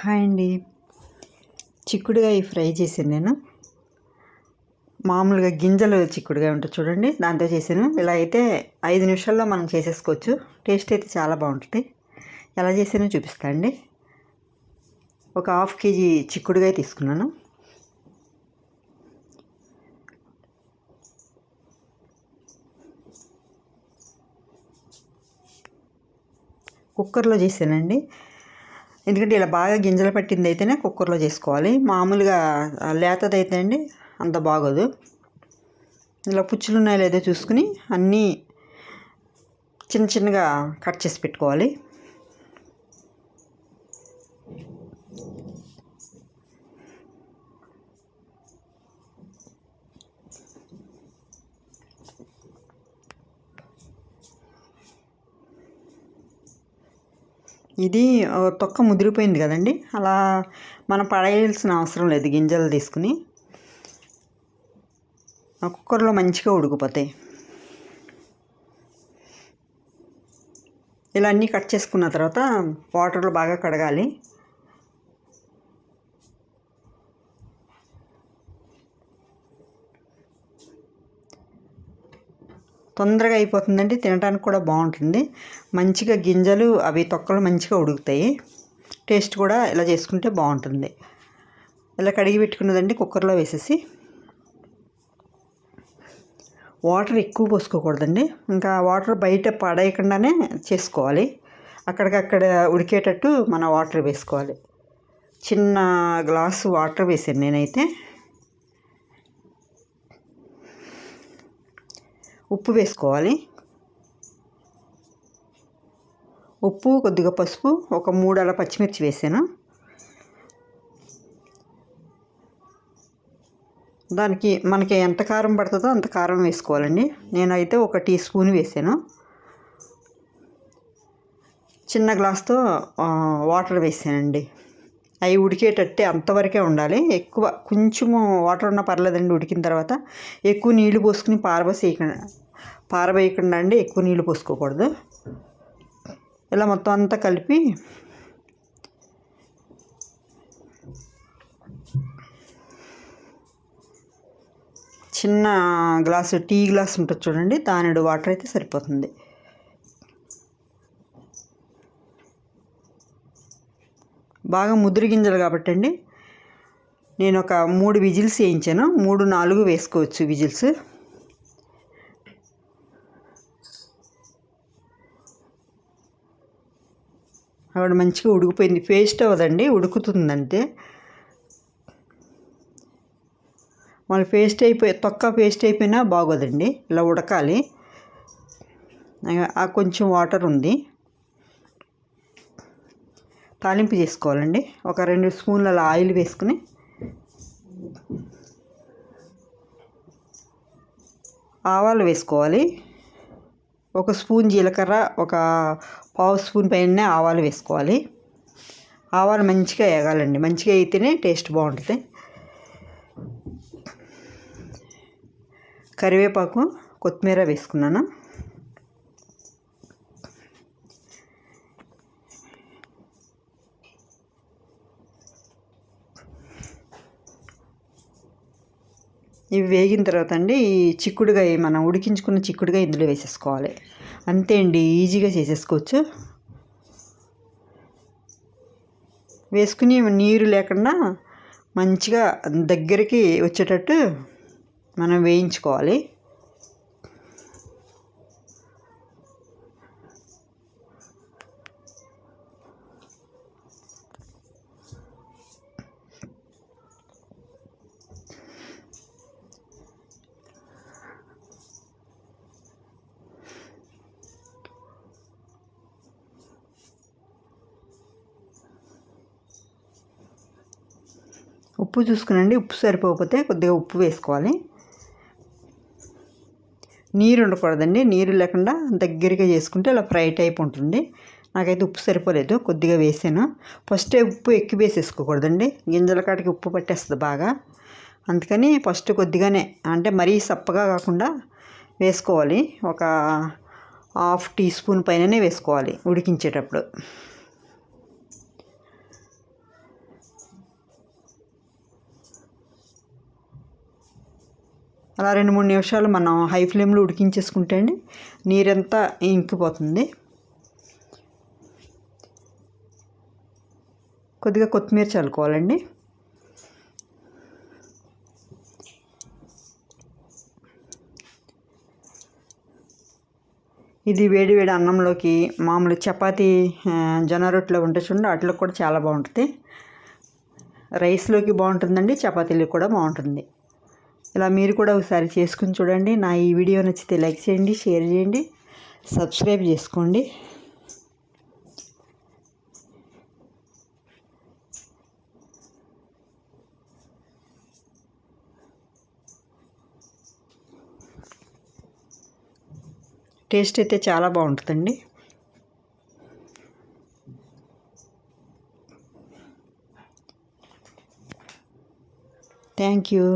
Hi అండి. చిక్కుడుగాయ fry చేశాను నేను. మామూలుగా గింజలు చిక్కుడుగా ఉంటుంది చూడండి దాంతో చేశాను. ఇలా అయితే ఐదు నిమిషాల్లో మనం చేసేసుకోవచ్చు. టేస్ట్ అయితే చాలా బాగుంటుంది. ఎలా చేసానో చూపిస్తా అండి. ఒక హాఫ్ కేజీ చిక్కుడుగాయ తీసుకున్నాను. కుక్కర్లో చేశానండి. ఎందుకంటే ఇలా బాగా గింజలు పట్టింది అయితేనే కుక్కర్లో చేసుకోవాలి. మామూలుగా లేతదైతే అండి అంత బాగోదు. ఇలా పుచ్చులు ఉన్నాయో లేదో చూసుకుని అన్నీ చిన్న చిన్నగా కట్ చేసి పెట్టుకోవాలి. ఇది తొక్క ముదిరిపోయింది కదండి. అలా మనం పడేయాల్సిన అవసరం లేదు గింజలు తీసుకుని. కుక్కర్లో మంచిగా ఉడికిపోతాయి ఇలా అన్నీ కట్ చేసుకున్న తర్వాత వాటర్లో బాగా కడగాలి. తొందరగా అయిపోతుందండి తినడానికి కూడా బాగుంటుంది. మంచిగా గింజలు అవి తొక్కలు మంచిగా ఉడుకుతాయి. టేస్ట్ కూడా ఇలా చేసుకుంటే బాగుంటుంది. ఇలా కడిగి పెట్టుకున్నదండి కుక్కర్లో వేసేసి. వాటర్ ఎక్కువ పోసుకోకూడదండి. ఇంకా వాటర్ బయట పడేయకుండానే చేసుకోవాలి. అక్కడికక్కడ ఉడికేటట్టు మన వాటర్ వేసుకోవాలి. చిన్న గ్లాసు వాటర్ వేసాను నేనైతే. ఉప్పు వేసుకోవాలి. ఉప్పు కొద్దిగా పసుపు ఒక మూడు అలా పచ్చిమిర్చి వేసాను. దానికి మనకి ఎంత కారం పడుతుందో అంత కారం వేసుకోవాలండి. నేనైతే ఒక టీ స్పూన్ వేసాను. చిన్న గ్లాస్తో వాటర్ వేసానండి. అవి ఉడికేటట్టే అంతవరకే ఉండాలి. ఎక్కువ కొంచెము వాటర్ ఉన్నా పర్లేదండి ఉడికిన తర్వాత. ఎక్కువ నీళ్ళు పోసుకుని పారబోసేయకండి. పారబోయకుండా అండి ఎక్కువ నీళ్ళు పోసుకోకూడదు. ఇలా మొత్తం అంతా కలిపి చిన్న గ్లాసు టీ గ్లాస్ ఉంటుంది చూడండి దానిడు వాటర్ అయితే సరిపోతుంది. బాగా ముదిరి గింజలు కాబట్టి అండి నేను ఒక మూడు విజిల్స్ వేయించాను. మూడు నాలుగు వేసుకోవచ్చు విజిల్స్. ఆవిడ మంచిగా ఉడికిపోయింది. పేస్ట్ అవ్వదండి ఉడుకుతుందంటే మళ్ళీ పేస్ట్ అయిపోయి తొక్క పేస్ట్ అయిపోయినా బాగోదండి ఇలా ఉడకాలి. ఆ కొంచెం వాటర్ ఉంది. తాలింపు చేసుకోవాలండి. ఒక రెండు స్పూన్ల ఆయిల్ వేసుకుని. ఆవాలు వేసుకోవాలి. ఒక స్పూన్ జీలకర్ర ఒక పావు స్పూన్ పైన ఆవాలు వేసుకోవాలి. ఆవాలు మంచిగా వేగాలండి. మంచిగా అయితేనే టేస్ట్ బాగుంటుంది. కరివేపాకు కొత్తిమీర వేసుకున్నాను. ఇవి వేగిన తర్వాత అండి ఈ చిక్కుడుగాయ మనం ఉడికించుకున్న చిక్కుడుగా ఇందులో వేసేసుకోవాలి. అంతే అండి ఈజీగా చేసేసుకోవచ్చు. వేసుకుని నీరు లేకుండా మంచిగా దగ్గరికి వచ్చేటట్టు మనం వేయించుకోవాలి. ఉప్పు చూసుకునండి. ఉప్పు సరిపోకపోతే కొద్దిగా ఉప్పు వేసుకోవాలి. నీరు ఉండకూడదండి. నీరు లేకుండా దగ్గరగా చేసుకుంటే అలా ఫ్రై టైప్ ఉంటుంది. నాకైతే ఉప్పు సరిపోలేదు. కొద్దిగా వేసాను. ఫస్టే ఉప్పు ఎక్కువ వేసేసుకోకూడదండి. గింజల కాటికి ఉప్పు పట్టేస్తుంది బాగా. అందుకని ఫస్ట్ కొద్దిగానే అంటే మరీ సప్పగా కాకుండా వేసుకోవాలి. ఒక హాఫ్ టీ స్పూన్ పైననే వేసుకోవాలి ఉడికించేటప్పుడు. అలా రెండు మూడు నిమిషాలు మనం హై ఫ్లేమ్లో ఉడికించేసుకుంటే అండి నీరంతా ఇంకిపోతుంది. కొద్దిగా కొత్తిమీర చల్లుకోవాలండి. ఇది వేడి వేడి అన్నంలోకి మామూలు చపాతీ జొన్న రొట్టెలో ఉంటే చూడండి వాటిలో కూడా చాలా బాగుంటుంది. రైస్లోకి బాగుంటుందండి చపాతీలు కూడా బాగుంటుంది. ఇలా మీరు కూడా ఒకసారి చేసుకుని చూడండి. నా ఈ వీడియో నచ్చితే లైక్ చేయండి షేర్ చేయండి సబ్స్క్రైబ్ చేసుకోండి. టేస్ట్ అయితే చాలా బాగుంటుందండి. Thank you.